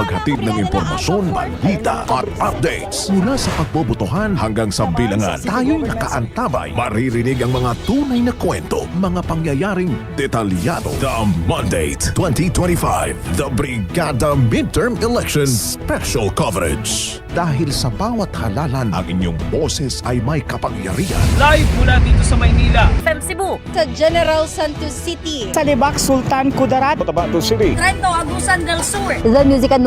maghatid ng impormasyon, balita at updates. Mula sa pagbobotohan hanggang sa bilangan, tayo'y nakaantabay. Maririnig ang mga tunay na kwento, mga pangyayaring detalyado. The Mandate 2025, The Brigada Midterm Election Special Coverage. Dahil sa bawat halalan, ang inyong boses ay may kapangyarihan. Live mula dito sa Maynila. FM Cebu. sa General Santos City. Sa Libak, Sultan Kudarat. Trento, Agusan del Sur. The Music and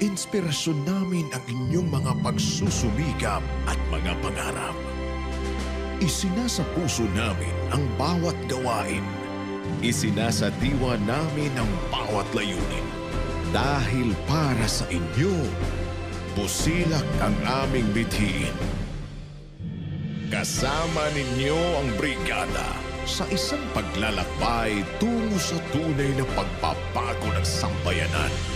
inspirasyon namin ang inyong mga pagsusumikap at mga pangarap. Isinasa puso namin ang bawat gawain. Isinasadiwa namin ang bawat layunin. Dahil para sa inyo, busilak ang aming bithiin. Kasama ninyo ang brigada sa isang paglalakbay tungo sa tunay na pagpapago ng sambayanan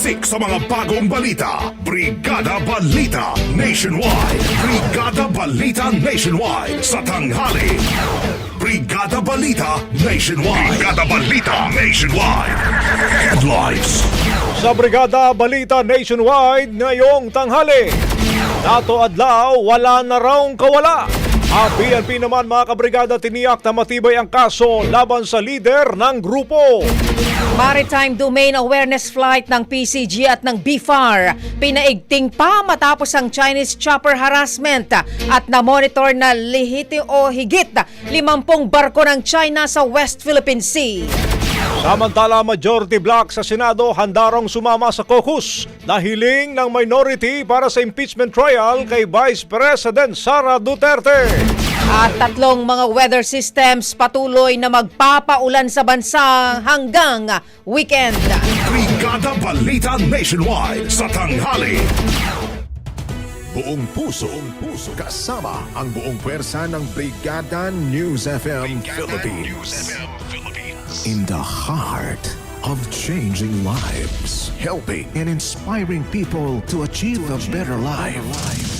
Siksik sa mga bagong balita. Brigada Balita Nationwide. Brigada Balita Nationwide sa tanghali. Brigada Balita Nationwide. Brigada Balita Nationwide. Headlines. Sa Brigada Balita Nationwide ngayong tanghali. Dato Adlaw, wala na raong kawala. Ang PNP naman mga kabrigada tiniyak na matibay ang kaso laban sa lider ng grupo. Maritime Domain Awareness Flight ng PCG at ng BFAR. Pinaigting pa matapos ang Chinese chopper harassment at na-monitor na lihiti o higit 50 barko ng China sa West Philippine Sea. Samantala, majority block sa Senado handarong sumama sa caucus na hiling ng minority para sa impeachment trial kay Vice President Sara Duterte. At tatlong mga weather systems patuloy na magpapaulan sa bansa hanggang weekend. Brigada Balita Nationwide sa tanghali. Buong puso, buong puso kasama ang buong pwersa ng Brigada News FM Philippines. In the heart of changing lives, helping and inspiring people to achieve a better life.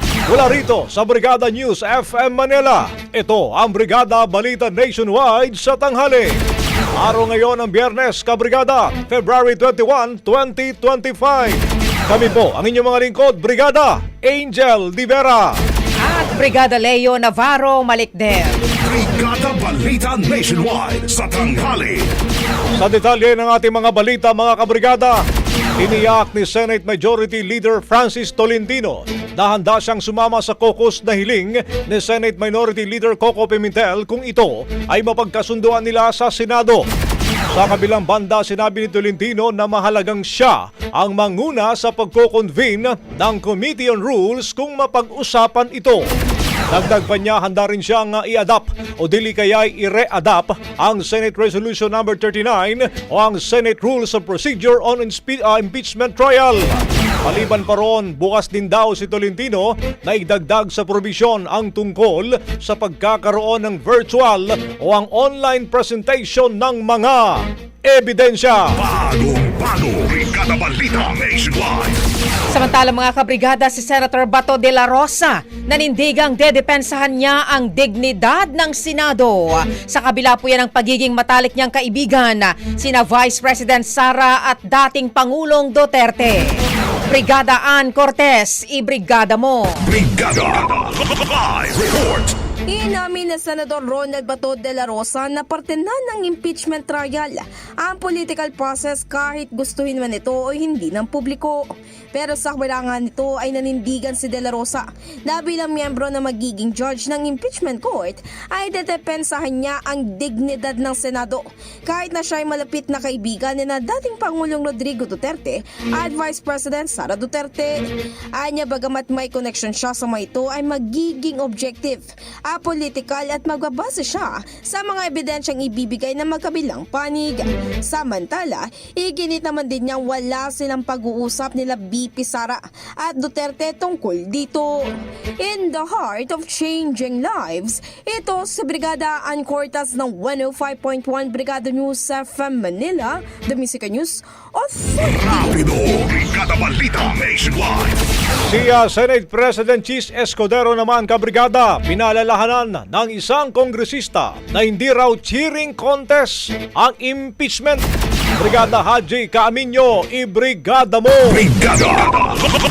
Mula rito sa Brigada News FM Manila, ito ang Brigada Balita Nationwide sa tanghali. Araw ngayon ang Biyernes, Kabrigada, February 21, 2025. Kami po ang inyong mga lingkod, Brigada Angel Di Vera. At Brigada Leo Navarro Malikder. Brigada Balita Nationwide sa tanghali. Sa detalye ng ating mga balita mga kabrigada, iniyak ni Senate Majority Leader Francis Tolentino na handa siyang sumama sa caucus na hiling ni Senate Minority Leader Coco Pimentel kung ito ay mapagkasunduan nila sa Senado. Sa kabilang banda, sinabi ni Tolentino na mahalagang siya ang manguna sa pagko-convene ng Committee on Rules kung mapag-usapan ito. Dagdag pa niya, handa rin siyang i-adapt o dili kaya i-re-adapt ang Senate Resolution number 39 o ang Senate Rules of Procedure on Inspe- uh, Impeachment Trial. Maliban pa ron, bukas din daw si Tolentino na idagdag sa probisyon ang tungkol sa pagkakaroon ng virtual o ang online presentation ng mga ebidensya. Bagong bago. Brigada Balita Nationwide. Samantala mga kabrigada, si Senator Bato de la Rosa nanindigang dedepensahan niya ang dignidad ng Senado. Sa kabila po yan ang pagiging matalik niyang kaibigan, sina Vice President Sara at dating Pangulong Duterte. Brigada Ann Cortez, ibrigada mo. Brigada Live Report. Inamin na Senador Ronald Bato de la Rosa na parte na ng impeachment trial ang political process kahit gustuhin man ito o hindi ng publiko. Pero sa kailangan nito ay nanindigan si De La Rosa na bilang miyembro na magiging judge ng impeachment court ay dedepensahan niya ang dignidad ng Senado kahit na siya ay malapit na kaibigan ni na dating Pangulong Rodrigo Duterte at Vice President Sara Duterte. Anya bagamat may connection siya sa mga ito ay magiging objective, apolitical at magbabase siya sa mga ebidensyang ibibigay ng magkabilang panig. Samantala, iginit naman din niyang wala silang pag-uusap nila BP Sara at Duterte tungkol dito. In the heart of changing lives, ito si Brigada Ancortas ng 105.1 Brigada News FM Manila, The Music News Authority. Rapido. Brigada Balita Nationwide. Si uh, Senate President Cheese Escudero naman kabrigada, pinalalahanan ng isang kongresista na hindi raw cheering contest ang impeachment. Brigada Haji Kaaminyo, ibrigada mo! Brigada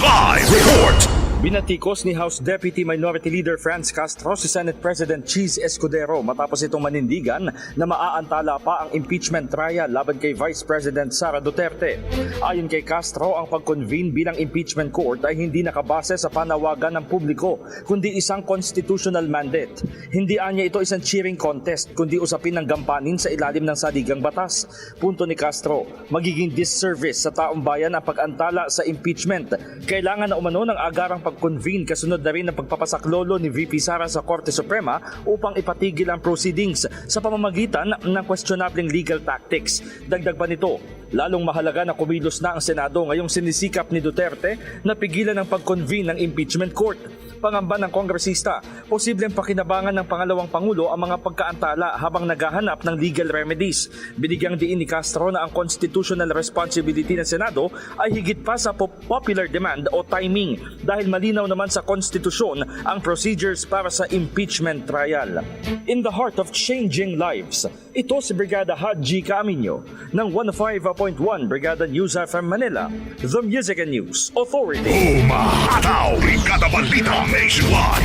Live Report. Binatikos ni House Deputy Minority Leader Franz Castro si Senate President Cheese Escudero matapos itong manindigan na maaantala pa ang impeachment trial laban kay Vice President Sara Duterte. Ayon kay Castro, ang pag-convene bilang impeachment court ay hindi nakabase sa panawagan ng publiko kundi isang constitutional mandate. Hindi anya ito isang cheering contest kundi usapin ng gampanin sa ilalim ng saligang batas. Punto ni Castro, magiging disservice sa taong bayan ang pag-antala sa impeachment. Kailangan na umano ng agarang pag-convene kasunod na rin ng pagpapasaklolo ni VP Sara sa Korte Suprema upang ipatigil ang proceedings sa pamamagitan ng questionabling legal tactics. Dagdag pa nito, lalong mahalaga na kumilos na ang Senado ngayong sinisikap ni Duterte na pigilan ang pag-convene ng impeachment court. Pangamba ng kongresista, posibleng pakinabangan ng pangalawang pangulo ang mga pagkaantala habang naghahanap ng legal remedies. Binigyang diin ni Castro na ang constitutional responsibility ng Senado ay higit pa sa pop- popular demand o timing dahil malinaw naman sa konstitusyon ang procedures para sa impeachment trial. In the heart of changing lives, ito si Brigada Haji Camino ng 105.1 Brigada News FM Manila, The Music and News Authority. Umahataw. Brigada Balita Nationwide.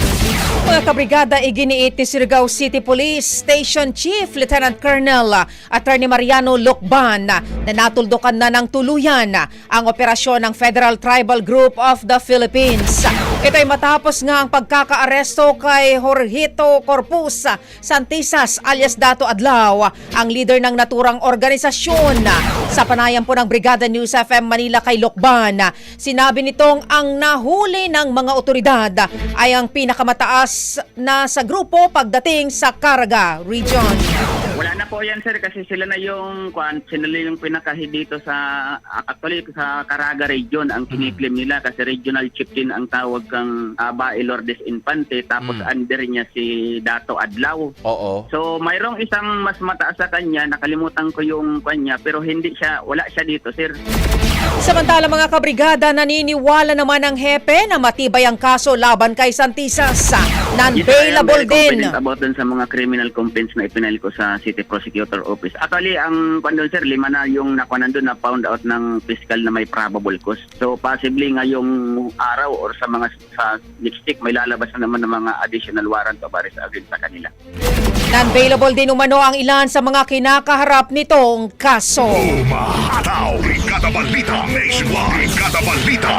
Mga kabrigada, iginiit ni Surigao City Police Station Chief Lieutenant Colonel Attorney Mariano Lokban uh, na natuldukan na ng tuluyan ang operasyon ng Federal Tribal Group of the Philippines. Ito ay matapos nga ang pagkakaaresto kay Jorgito Corpus Santisas alias Dato Adlaw, ang leader ng naturang organisasyon. Sa panayam po ng Brigada News FM Manila kay Lokban, sinabi nitong ang nahuli ng mga otoridad ay ang pinakamataas na sa grupo pagdating sa Caraga Region. Wala na po yan sir kasi sila na yung kwan, sila na yung pinakahid dito sa actually sa Caraga region ang kiniklaim nila kasi regional chief din ang tawag kang uh, Lourdes Infante tapos under niya si Dato Adlaw. Oo. So mayroong isang mas mataas sa kanya nakalimutan ko yung kanya pero hindi siya wala siya dito sir. Samantala mga kabrigada, naniniwala naman ang hepe na matibay ang kaso laban kay Santisas. Non-bailable Yes, din. about dun sa mga criminal complaints na ipinail ko sa City Prosecutor Office. Actually, ang kwan doon, sir, lima na yung nakuha nandun na found out ng fiscal na may probable cause. So, possibly ngayong araw or sa mga sa next week, may lalabas na naman ng mga additional warrant of arrest against sa kanila. Non-bailable din umano ang ilan sa mga kinakaharap nitong kaso. Umahataw! Brigada Balita Nationwide! Brigada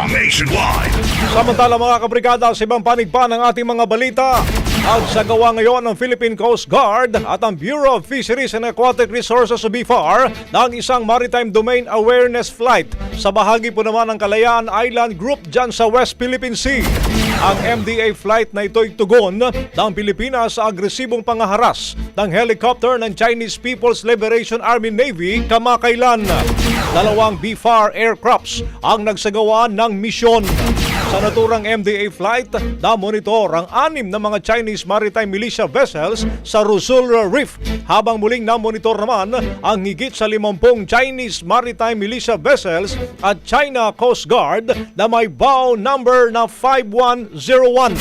Nationwide! Samantala mga kabrigada sa ibang panig pa ng ating mga balita, Nagsagawa ngayon ng Philippine Coast Guard at ang Bureau of Fisheries and Aquatic Resources o BFAR ng isang Maritime Domain Awareness Flight sa bahagi po naman ng Kalayaan Island Group dyan sa West Philippine Sea. Ang MDA flight na ito'y tugon ng Pilipinas sa agresibong pangaharas ng helicopter ng Chinese People's Liberation Army Navy kamakailan. Dalawang BFAR aircrafts ang nagsagawa ng misyon. Sa naturang MDA flight, na-monitor ang anim na mga Chinese maritime militia vessels sa Rusul Reef habang muling na-monitor naman ang higit sa 50 Chinese maritime militia vessels at China Coast Guard na may bow number na 5101.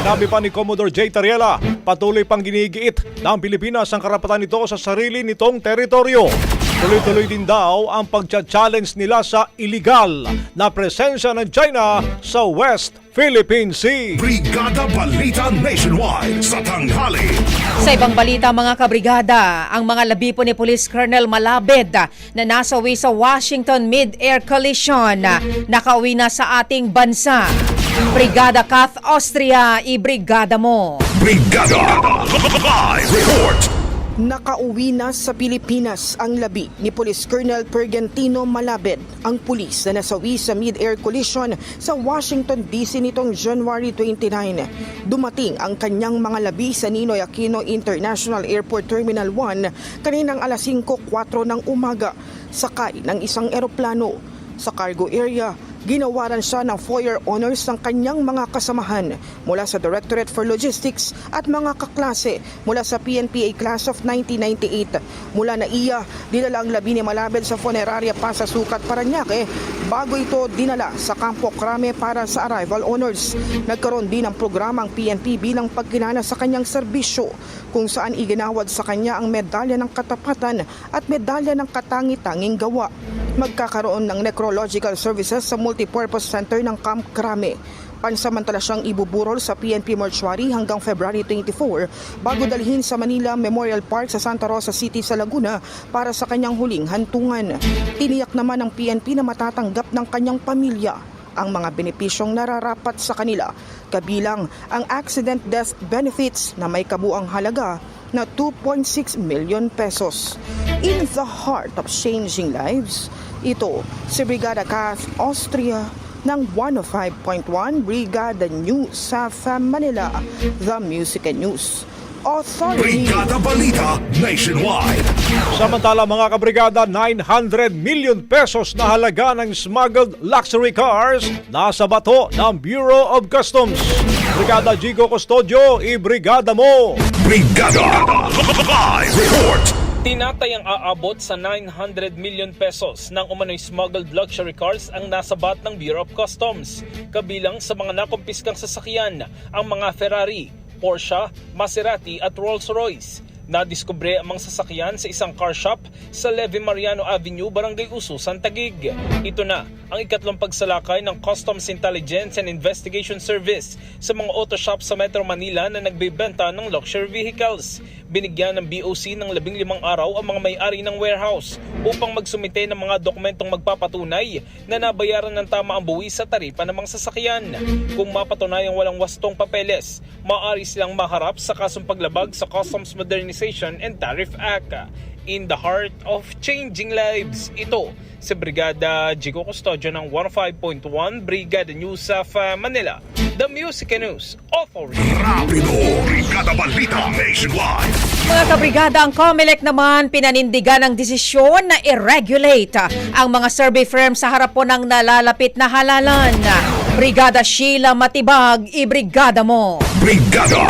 Sinabi pa ni Commodore J. Tariela, patuloy pang ginigiit ng Pilipinas ang karapatan nito sa sarili nitong teritoryo. Tuloy-tuloy din daw ang pagcha-challenge nila sa illegal na presensya ng China sa West Philippine Sea. Brigada Balita Nationwide sa tanghali. Sa ibang balita mga kabrigada, ang mga labi po ni Police Colonel Malabed na nasawi sa Washington Mid-Air Collision nakauwi na sa ating bansa. Brigada Kath Austria, ibrigada mo. Brigada Live Report. Nakauwi na sa Pilipinas ang labi ni Police Colonel Pergentino Malabed, ang pulis na nasawi sa mid-air collision sa Washington DC nitong January 29. Dumating ang kanyang mga labi sa Ninoy Aquino International Airport Terminal 1 kaninang alas 5.04 ng umaga sakay ng isang eroplano. Sa cargo area, ginawaran siya ng foyer honors ng kanyang mga kasamahan mula sa Directorate for Logistics at mga kaklase mula sa PNPA Class of 1998. Mula na iya, dinala ang labi ni Malabed sa funeraria pa sa Sukat, Paranaque bago ito dinala sa Campo Crame para sa arrival honors. Nagkaroon din ng programa ang PNP bilang pagkilala sa kanyang serbisyo kung saan iginawad sa kanya ang medalya ng katapatan at medalya ng katangi-tanging gawa magkakaroon ng necrological services sa multipurpose center ng Camp Crame. Pansamantala siyang ibuburol sa PNP Mortuary hanggang February 24 bago dalhin sa Manila Memorial Park sa Santa Rosa City sa Laguna para sa kanyang huling hantungan. Tiniyak naman ng PNP na matatanggap ng kanyang pamilya ang mga benepisyong nararapat sa kanila, kabilang ang accident death benefits na may kabuang halaga na 2.6 million pesos. In the heart of changing lives, ito si Brigada Kath Austria ng 105.1 Brigada News sa Manila, The Music and News Authority. Nationwide. Samantala mga kabrigada, 900 million pesos na halaga ng smuggled luxury cars nasa bato ng Bureau of Customs. Brigada Gigo Custodio, ibrigada mo! Brigada Live Report. Tinatayang aabot sa 900 million pesos ng umano'y smuggled luxury cars ang nasabat ng Bureau of Customs. Kabilang sa mga nakumpiskang sasakyan ang mga Ferrari, Porsche, Maserati at Rolls-Royce. Nadiskubre ang mga sasakyan sa isang car shop sa Levi Mariano Avenue, Barangay Ususan, Taguig. Ito na ang ikatlong pagsalakay ng Customs Intelligence and Investigation Service sa mga auto shop sa Metro Manila na nagbebenta ng luxury vehicles. Binigyan ng BOC ng 15 araw ang mga may-ari ng warehouse upang magsumite ng mga dokumentong magpapatunay na nabayaran ng tama ang buwis sa taripa ng mga sasakyan. Kung mapatunayang walang wastong papeles, maaari silang maharap sa kasong paglabag sa Customs Modernization and Tariff Act. In the heart of changing lives, ito si Brigada Jigo Custodio ng 105.1 Brigada News of uh, Manila, The Music and News Authority. Rapido. Brigada Balita Nationwide. Mga kabrigada, ang COMELEC naman pinanindigan ang desisyon na i-regulate ang mga survey firm sa harap po ng nalalapit na halalan. Brigada Sheila Matibag, ibrigada mo. Brigada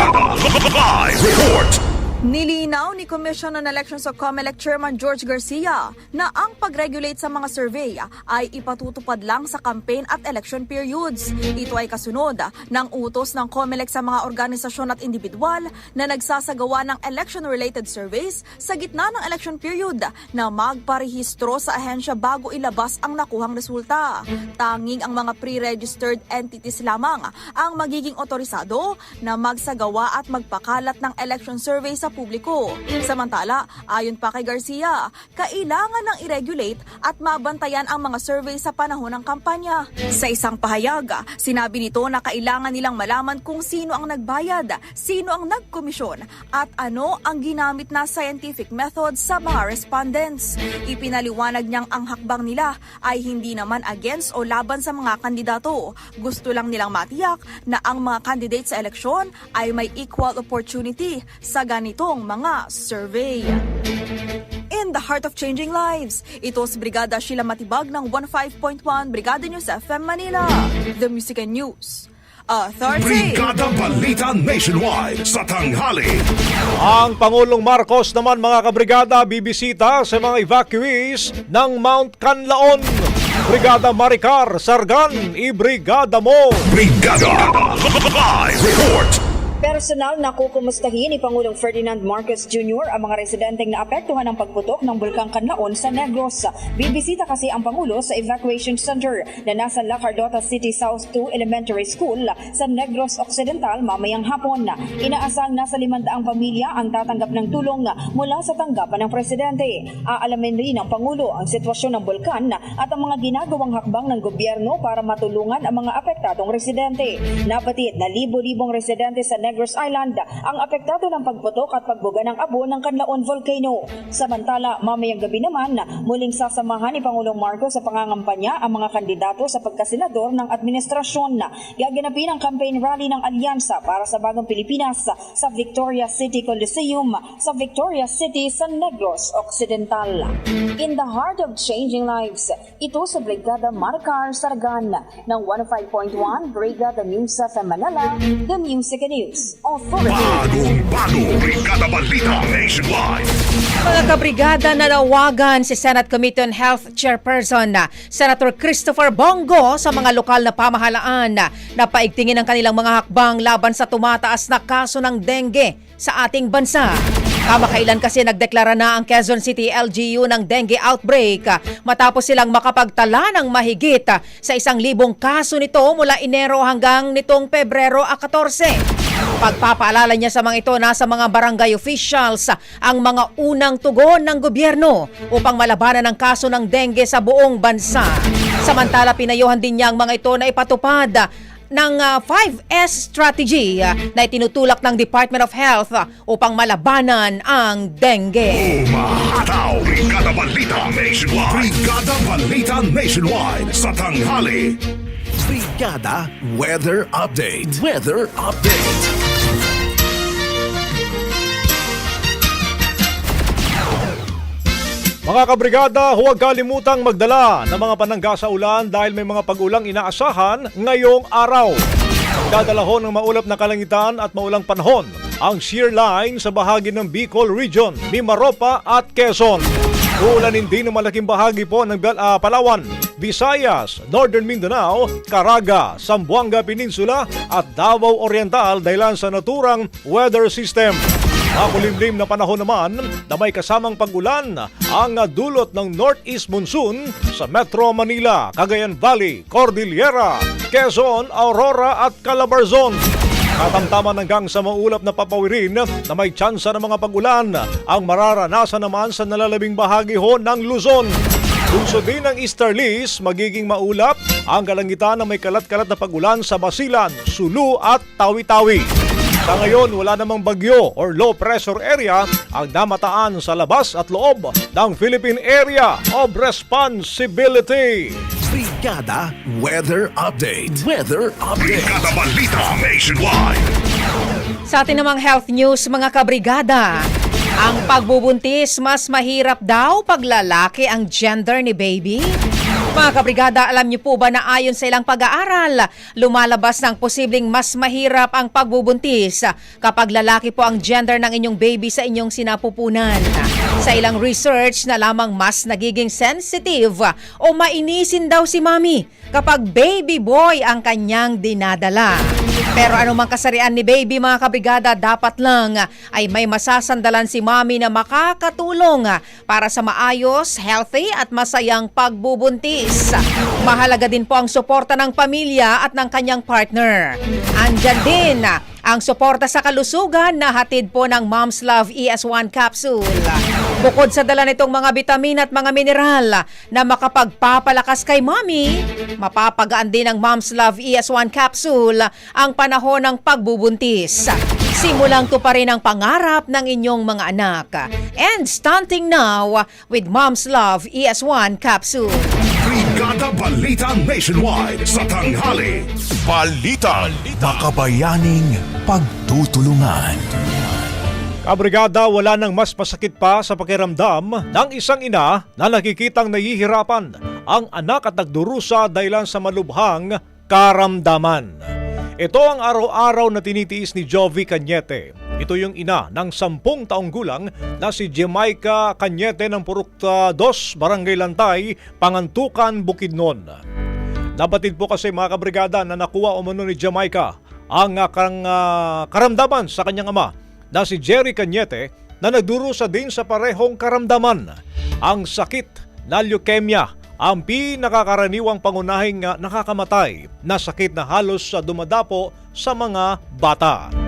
Live Report. Nilinaw ni Commission on Elections o COMELEC Chairman George Garcia na ang pag-regulate sa mga survey ay ipatutupad lang sa campaign at election periods. Ito ay kasunod ng utos ng COMELEC sa mga organisasyon at individual na nagsasagawa ng election-related surveys sa gitna ng election period na magparehistro sa ahensya bago ilabas ang nakuhang resulta. Tanging ang mga pre-registered entities lamang ang magiging otorisado na magsagawa at magpakalat ng election survey sa publiko. Samantala, ayon pa kay Garcia, kailangan ng i-regulate at mabantayan ang mga survey sa panahon ng kampanya. Sa isang pahayag, sinabi nito na kailangan nilang malaman kung sino ang nagbayad, sino ang nagkomisyon, at ano ang ginamit na scientific method sa mga respondents. Ipinaliwanag niyang ang hakbang nila ay hindi naman against o laban sa mga kandidato. Gusto lang nilang matiyak na ang mga candidates sa eleksyon ay may equal opportunity sa ganitong mga survey. In the heart of changing lives, ito si Brigada Sheila Matibag ng 15.1 Brigada News FM Manila. The Music and News Authority. Brigada Balita Nationwide sa tanghali. Ang Pangulong Marcos naman mga kabrigada bibisita sa mga evacuees ng Mount Canlaon. Brigada Maricar, Sargan, ibrigada mo! Brigada Live Report. Personal na kukumustahin ni Pangulong Ferdinand Marcos Jr. ang mga residenteng naapektuhan ng pagputok ng Bulkang Kanlaon sa Negros. Bibisita kasi ang Pangulo sa evacuation center na nasa La Cardota City South 2 Elementary School sa Negros Occidental mamayang hapon. Inaasang nasa limandaang pamilya ang tatanggap ng tulong mula sa tanggapan ng Presidente. Aalamin rin ng Pangulo ang sitwasyon ng bulkan at ang mga ginagawang hakbang ng gobyerno para matulungan ang mga apektadong residente. Nabatid na libo-libong residente sa Negros Island ang apektado ng pagputok at pagbuga ng abo ng Canlaon Volcano. Samantala, mamayang gabi naman, muling sasamahan ni Pangulong Marcos sa pangangampanya ang mga kandidato sa pagkasenador ng administrasyon. Gaganapin ang campaign rally ng Alyansa para sa Bagong Pilipinas sa Victoria City Coliseum sa Victoria City sa Negros Occidental. In the heart of changing lives, ito sa Brigada Marcar Sargan ng 15.1 Brigada News FM Manila, The Music News Authority. Bagong bago. Brigada Balita Nationwide. Mga kabrigada nanawagan si Senate Committee on Health Chairperson na Senator Christopher Bongo sa mga lokal na pamahalaan na napaigtingin ang kanilang mga hakbang laban sa tumataas na kaso ng dengue sa ating bansa. Kamakailan kasi nagdeklara na ang Quezon City LGU ng dengue outbreak ah, matapos silang makapagtala ng mahigit ah, sa isang libong kaso nito mula Enero hanggang nitong Pebrero a 14. Pagpapaalala niya sa mga ito nasa mga barangay officials ah, ang mga unang tugon ng gobyerno upang malabanan ang kaso ng dengue sa buong bansa. Samantala pinayuhan din niya ang mga ito na ipatupad ah, ng ah, 5S strategy ah, na itinutulak ng Department of Health ah, upang malabanan ang dengue. Umahataw. Brigada Balita Nationwide. Brigada Balita Nationwide sa tanghali. Brigada Weather Update. Weather Update. Mga kabrigada, huwag kalimutang magdala ng mga panangga sa ulan dahil may mga pag-ulang inaasahan ngayong araw. Dadalahon ng maulap na kalangitan at maulang panahon ang shear line sa bahagi ng Bicol Region, Mimaropa at Quezon. Uulanin din ng malaking bahagi po ng ah, Palawan, Visayas, Northern Mindanao, Caraga, Zamboanga Peninsula at Davao Oriental dahil sa naturang weather system. Makulimlim na panahon naman na may kasamang pag-ulan ang dulot ng northeast monsoon sa Metro Manila, Cagayan Valley, Cordillera, Quezon, Aurora at Calabarzon. Katamtaman hanggang sa maulap na papawirin na may tsansa ng mga pag-ulan ang mararanasan naman sa nalalabing bahagi ho ng Luzon. Lungsod din ng Easterlies, magiging maulap ang kalangitan na may kalat-kalat na pag-ulan sa Basilan, Sulu at Tawi-Tawi. Sa ngayon, wala namang bagyo or low pressure area ang damataan sa labas at loob ng Philippine Area of Responsibility. Brigada Weather Update. Weather Update. Brigada Balita Nationwide. Sa atin namang health news mga kabrigada, ang pagbubuntis mas mahirap daw pag lalaki ang gender ni baby? Mga kabrigada, alam niyo po ba na ayon sa ilang pag-aaral, lumalabas ng posibleng mas mahirap ang pagbubuntis kapag lalaki po ang gender ng inyong baby sa inyong sinapupunan. Sa ilang research na lamang mas nagiging sensitive o mainisin daw si mami kapag baby boy ang kanyang dinadala. Pero anumang kasarian ni baby mga kabrigada, dapat lang ay may masasandalan si mami na makakatulong para sa maayos, healthy at masayang pagbubuntis. Mahalaga din po ang suporta ng pamilya at ng kanyang partner. Andyan din ang suporta sa kalusugan na hatid po ng Mom's Love ES1 capsule. Bukod sa dala nitong mga bitamin at mga mineral na makapagpapalakas kay mommy, mapapagaan din ng Mom's Love ES1 capsule ang panahon ng pagbubuntis. Simulang to pa rin ang pangarap ng inyong mga anak. And stunting now with Mom's Love ES1 capsule. Brigada Balita Nationwide sa tanghali. Balita. Makabayaning pagtutulungan. Kabrigada, wala nang mas masakit pa sa pakiramdam ng isang ina na nakikitang nahihirapan ang anak at nagdurusa dahilan sa malubhang karamdaman. Ito ang araw-araw na tinitiis ni Jovi Cañete. Ito yung ina ng sampung taong gulang na si Jamaica Cañete ng Purukta 2, Barangay Lantay, Pangantukan, Bukidnon. Nabatid po kasi mga kabrigada na nakuha umano ni Jamaica ang uh, uh, karamdaman sa kanyang ama na si Jerry Cañete na nagdurusa din sa parehong karamdaman. Ang sakit na leukemia ang pinakakaraniwang pangunahing uh, nakakamatay na sakit na halos dumadapo sa mga bata.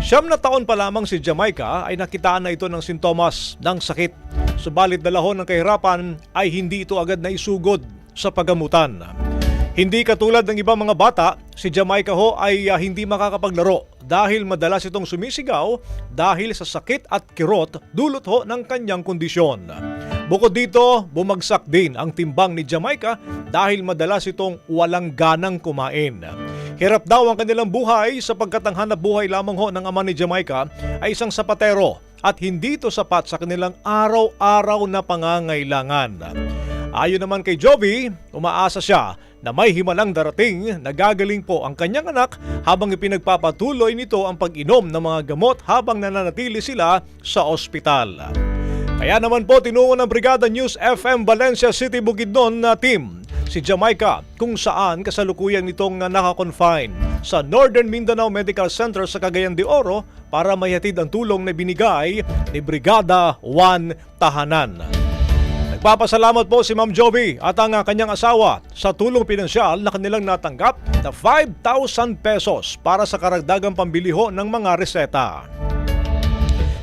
Siyam na taon pa lamang si Jamaica ay nakitaan na ito ng sintomas ng sakit. Subalit dalahon ng kahirapan ay hindi ito agad na isugod sa pagamutan. Hindi katulad ng ibang mga bata, si Jamaica ho ay uh, hindi makakapaglaro dahil madalas itong sumisigaw dahil sa sakit at kirot dulot ho ng kanyang kondisyon. Bukod dito, bumagsak din ang timbang ni Jamaica dahil madalas itong walang ganang kumain. Hirap daw ang kanilang buhay sapagkat ang hanap buhay lamang ho ng ama ni Jamaica ay isang sapatero at hindi ito sapat sa kanilang araw-araw na pangangailangan. Ayon naman kay Jovi, umaasa siya na may himalang darating na gagaling po ang kanyang anak habang ipinagpapatuloy nito ang pag-inom ng mga gamot habang nananatili sila sa ospital. Kaya naman po tinungo ng Brigada News FM Valencia City Bukidnon na team si Jamaica kung saan kasalukuyan nitong nakakonfine sa Northern Mindanao Medical Center sa Cagayan de Oro para mayhatid ang tulong na binigay ni Brigada 1 Tahanan. Nagpapasalamat po si Ma'am Jovi at ang kanyang asawa sa tulong pinansyal na kanilang natanggap na 5,000 pesos para sa karagdagang pambiliho ng mga reseta.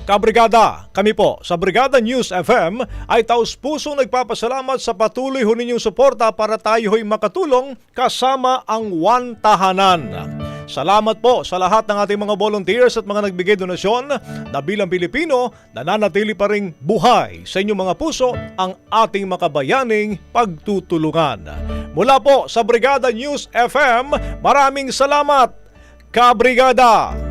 Kabrigada, kami po sa Brigada News FM ay taus puso nagpapasalamat sa patuloy ho ninyong suporta para tayo ho'y makatulong kasama ang One Tahanan. Salamat po sa lahat ng ating mga volunteers at mga nagbigay donasyon na bilang Pilipino nananatili pa ring buhay sa inyong mga puso ang ating makabayaning pagtutulungan. Mula po sa Brigada News FM, maraming salamat, Kabrigada!